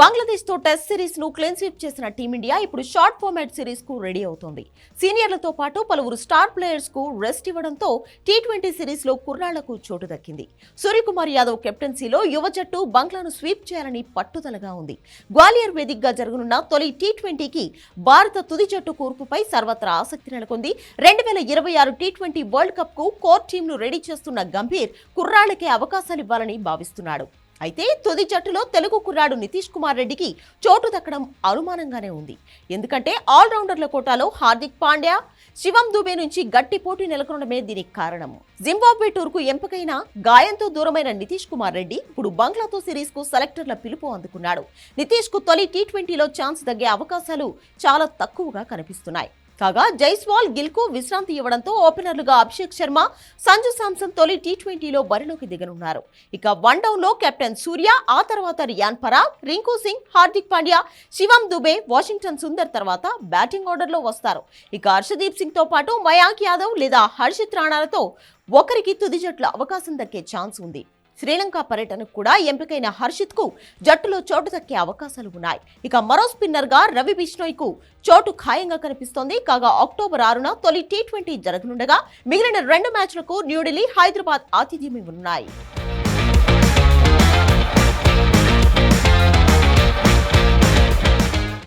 బంగ్లాదేశ్తో test సిరీస్ను clean sweep చేసిన team India ఇప్పుడు షార్ట్ ఫార్మాట్ సిరీస్కు రెడీ అవుతోంది. సీనియర్లతో పాటు పలువురు స్టార్ ప్లేయర్స్కు రెస్ట్ ఇవ్వడంతో టీ ట్వంటీ సిరీస్లో కుర్రాళ్ళకు చోటు దక్కింది. సూర్యకుమార్ యాదవ్ కెప్టెన్సీలో యువ జట్టు బంగ్లాను స్వీప్ చేయాలని పట్టుదలగా ఉంది. గ్వాలియర్ వేదికగా జరగనున్న తొలి టీ ట్వంటీకి భారత తుది జట్టు కూర్పుపై సర్వత్రా ఆసక్తి నెలకొంది. రెండు వేల ఇరవై ఆరు టీ ట్వంటీ వరల్డ్ కప్కు కోర్ టీంను రెడీ చేస్తున్న గంభీర్ కుర్రాళ్ళకే అవకాశాలివ్వాలని భావిస్తున్నాడు. అయితే తుది జట్టులో తెలుగు కుర్రాడు నితీష్ కుమార్ రెడ్డికి చోటు దక్కడం అనుమానంగానే ఉంది. ఎందుకంటే ఆల్రౌండర్ల కోటాలో హార్దిక్ పాండ్యా శివం దుబే నుంచి గట్టి పోటీ నెలకొనడమే దీనికి కారణం. జింబాబ్వే టూర్కు ఎంపికైన గాయంతో దూరమైన నితీష్ కుమార్ రెడ్డి ఇప్పుడు బంగ్లాతో సిరీస్కు సెలెక్టర్ల పిలుపు అందుకున్నాడు. నితీష్కు తొలి టీ ట్వంటీలో ఛాన్స్ తగ్గే అవకాశాలు చాలా తక్కువగా కనిపిస్తున్నాయి. కాగా జైస్వాల్ గిల్కు విశ్రాంతి ఇవ్వడంతో ఓపెనర్లుగా అభిషేక్ శర్మ సంజు శాంసన్ తొలి టీ ట్వంటీలో బరిలోకి దిగనున్నారు. ఇక వన్ డౌన్లో కెప్టెన్ సూర్య ఆ తర్వాత రియాన్ పరాగ్ రింకు సింగ్ హార్దిక్ పాండ్యా శివం దుబే వాషింగ్టన్ సుందర్ తర్వాత బ్యాటింగ్ ఆర్డర్లో వస్తారు. ఇక హర్షదీప్ సింగ్తో పాటు మయాంక్ యాదవ్ లేదా హర్షిత్ రాణాలతో ఒకరికి తుది జట్ల అవకాశం దక్కే ఛాన్స్ ఉంది. శ్రీలంక పర్యటనకు కూడా ఎంపికైన హర్షిత్కు జట్టులో చోటు దక్కే అవకాశాలు ఉన్నాయి. ఇక మరో స్పిన్నర్గా రవి బిష్ణోయ్కు చోటు ఖాయంగా కనిపిస్తోంది. కాగా అక్టోబర్ ఆరున తొలి టీ ట్వంటీ జరగనుండగా మిగిలిన రెండు మ్యాచ్లకు న్యూఢిల్లీ హైదరాబాద్ ఆతిథ్యం ఉన్నాయి.